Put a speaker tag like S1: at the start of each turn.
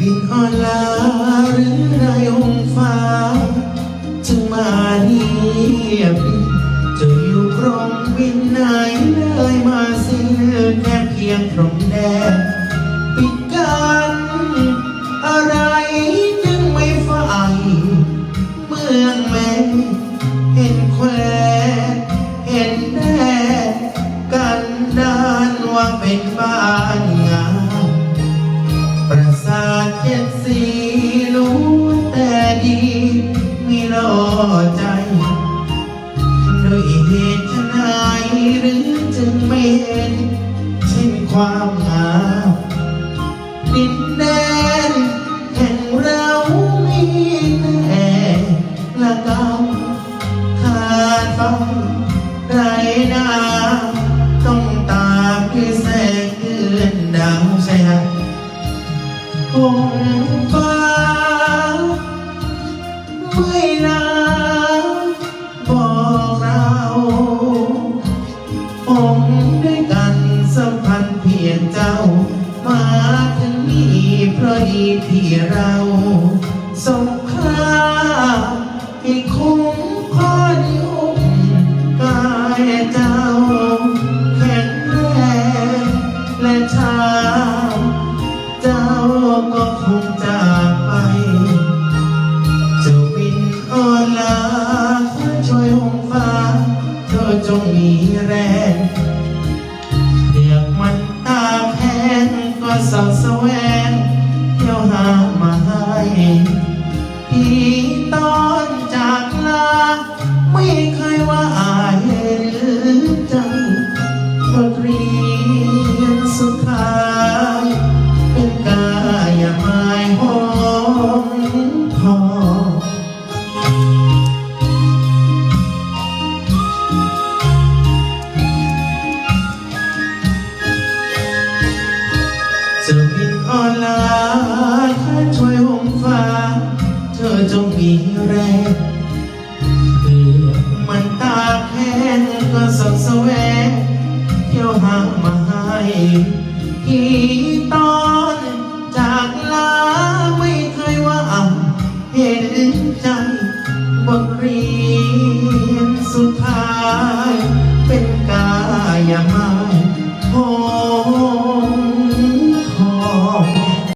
S1: วินอ่อนลาหรือไรองฟ้า จึงมาเนียบจะอยู่กรงวินไหนเลยมาเสิ้แค่เพียงพรมแดนปิดกันอะไรจึงไม่ฝ่ายเมืองแม่เห็นแควเห็นแน่กันดานว่าเป็นบ้าน ประสาทเจ็ดสีรู้แต่ดี มีล่อใจด้วยเหตุไฉนหรือจึงไม่เห็นเช่นความงามดินแดนแห่งเรามีแต่ละกำขาดฟังไรนา คงฟ้าไม่นานบอกเราองด้วยกันสัมพันธ์เพียงเจ้า มาถึงนี่เพราะดีที่เรา สงครามให้คุ้ม จงมีแรงเรียกมันตาแข็งก็สั่งแสวงเที่ยวหามา จะวินออนล้าถ้าช่วยหงฟ้า เธอจงมีแรงเหือมันตาแห้งก็สังสวงเที่ยวหามาให้กี่ตอนจากลาไม่เคยว่าเห็นใจบทเรียนสุดท้าย เป็นกายามา